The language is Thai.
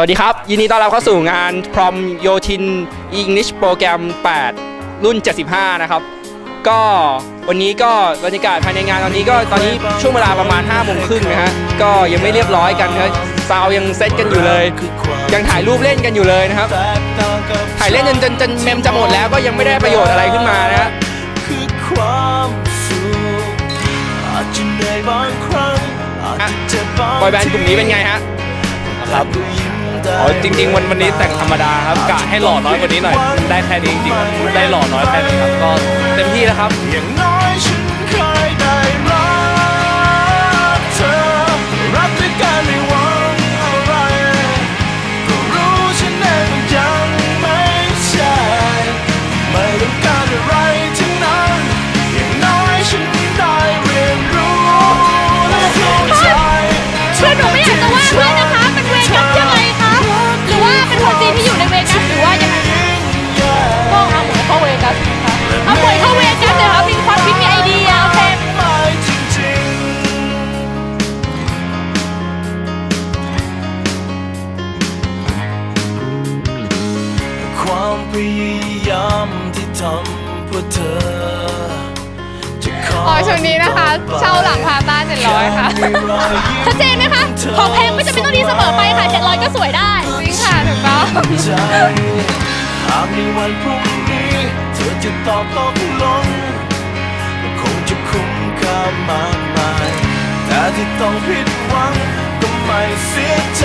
วัสดีครับ ยินดีต้อนรับเข้าสู่งาน Prom Yotin English Program 8 รุ่น 75 นะครับ ก็วันนี้ก็บรรยากาศภายในงานตอนนี้ก็ตอนนี้ช่วงเวลาประมาณ5โมงครึ่งนะฮะก็ยังไม่เรียบร้อยกันครับซาวยังเซตกันอยู่เลย ยังถ่ายรูปเล่นกันอยู่เลยนะครับ ถ่ายเล่นจนจนจนเมมจะหมดแล้วก็ยังไม่ได้ประโยชน์อะไรขึ้นมานะฮะคือความสุขอาจจะเหนื่อยบางครั้งอาจจะบางบอยแบนด์กลุ่มนี้เป็นไงฮะครับ อ๋อจริงๆวันวันนี้แต่งธรรมดาครับกะให้หล่อน้อยกว่านี้หน่อย ได้แค่นี้จริงๆครับได้หล่อน้อยแค่นี้ครับก็เต็มที่แล้วครับ ยายามที่ทำเพื่อเธอจะขออ๋อช่วงนี้นะคะ เช่าหลังพาต้า700ค่ะ ชัดเจนไหมคะของแพงไม่จำเป็นต้องดีเสมอไปค่ะ700ก็สวยได้จริงค่ะถูกต้องใจหากในวันพรุ่งนี้ เธอจะตอบตกลงก็คงจะคุ้มค่ามากมายแต่ที่ต้องผิดหวังก็ไม่เสียใจ